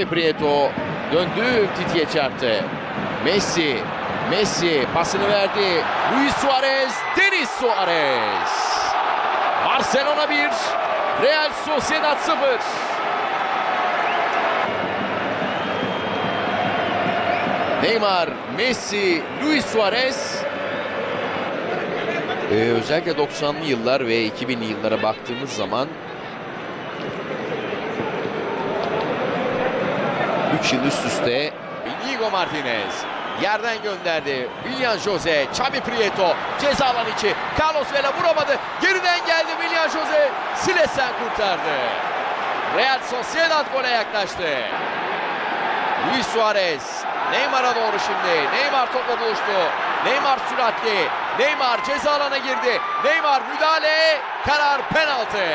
Xavi Prieto döndü Titi'ye çarptı. Messi, Messi pasını verdi. Luis Suarez, Denis Suarez. Barcelona 1, Real Sociedad 0. Neymar, Messi, Luis Suarez. Ee, özellikle 90'lı yıllar ve 2000'li yıllara baktığımız zaman 3 yıl üst üste Inigo Martinez yerden gönderdi. Willian Jose, Xavi Prieto ceza alan içi. Carlos Vela vuramadı. Geriden geldi Willian Jose. Silesen kurtardı. Real Sociedad gole yaklaştı. Luis Suarez Neymar'a doğru şimdi. Neymar topla buluştu. Neymar süratli. Neymar ceza alana girdi. Neymar müdahale. Karar penaltı.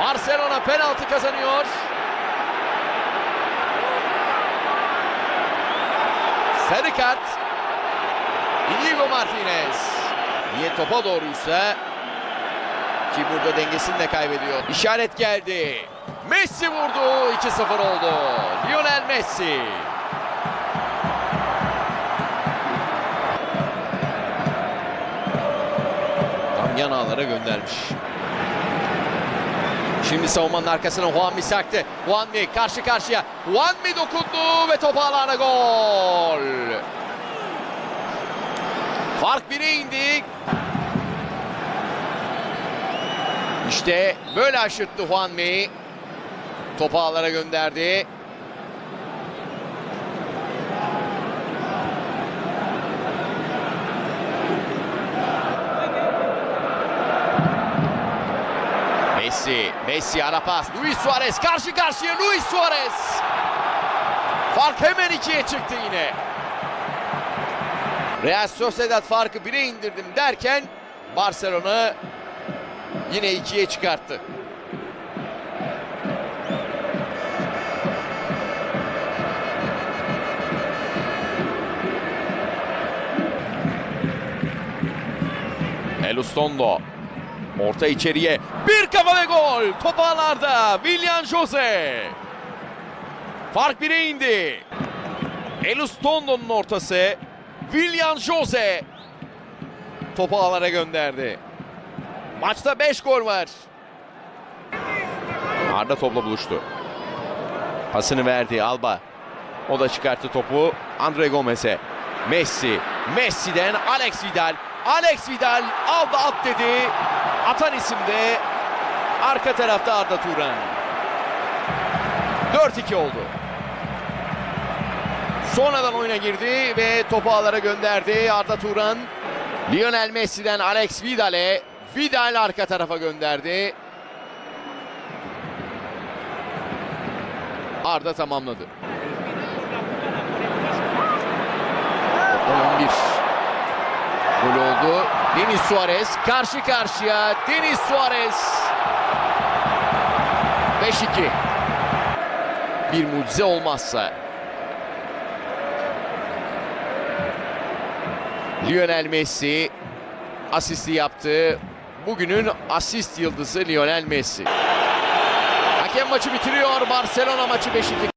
Barcelona penaltı kazanıyor. Sarı kart. Inigo Martinez. Niye topa doğruysa ki burada dengesini de kaybediyor. İşaret geldi. Messi vurdu. 2-0 oldu. Lionel Messi. Tam yan ağlara göndermiş. Şimdi savunmanın arkasına Juan Mi saktı. Juan Mi karşı karşıya. Juan Mi dokundu ve top ağlarına gol. Fark 1'e indi. İşte böyle aşırttı Juan Mi. Topu ağlara gönderdi. Messi, Messi ara pas. Luis Suarez karşı karşıya Luis Suarez. Fark hemen ikiye çıktı yine. Real Sociedad farkı 1'e indirdim derken Barcelona yine ikiye çıkarttı. Elustondo Orta içeriye. Bir kafa ve gol. Top ağlarda. Willian Jose. Fark 1'e indi. Elustondo'nun ortası. Willian Jose. Topu ağlara gönderdi. Maçta 5 gol var. Arda topla buluştu. Pasını verdi Alba. O da çıkarttı topu Andre Gomez'e. Messi. Messi'den Alex Vidal. Alex Vidal aldı at dedi. Atan isim de arka tarafta Arda Turan. 4-2 oldu. Sonradan oyuna girdi ve topu ağlara gönderdi Arda Turan. Lionel Messi'den Alex Vidal'e. Vidal arka tarafa gönderdi. Arda tamamladı. Gol oldu. Denis Suarez karşı karşıya. Denis Suarez 5-2. Bir mucize olmazsa. Lionel Messi asisti yaptı. Bugünün asist yıldızı Lionel Messi. Hakem maçı bitiriyor. Barcelona maçı 5-2.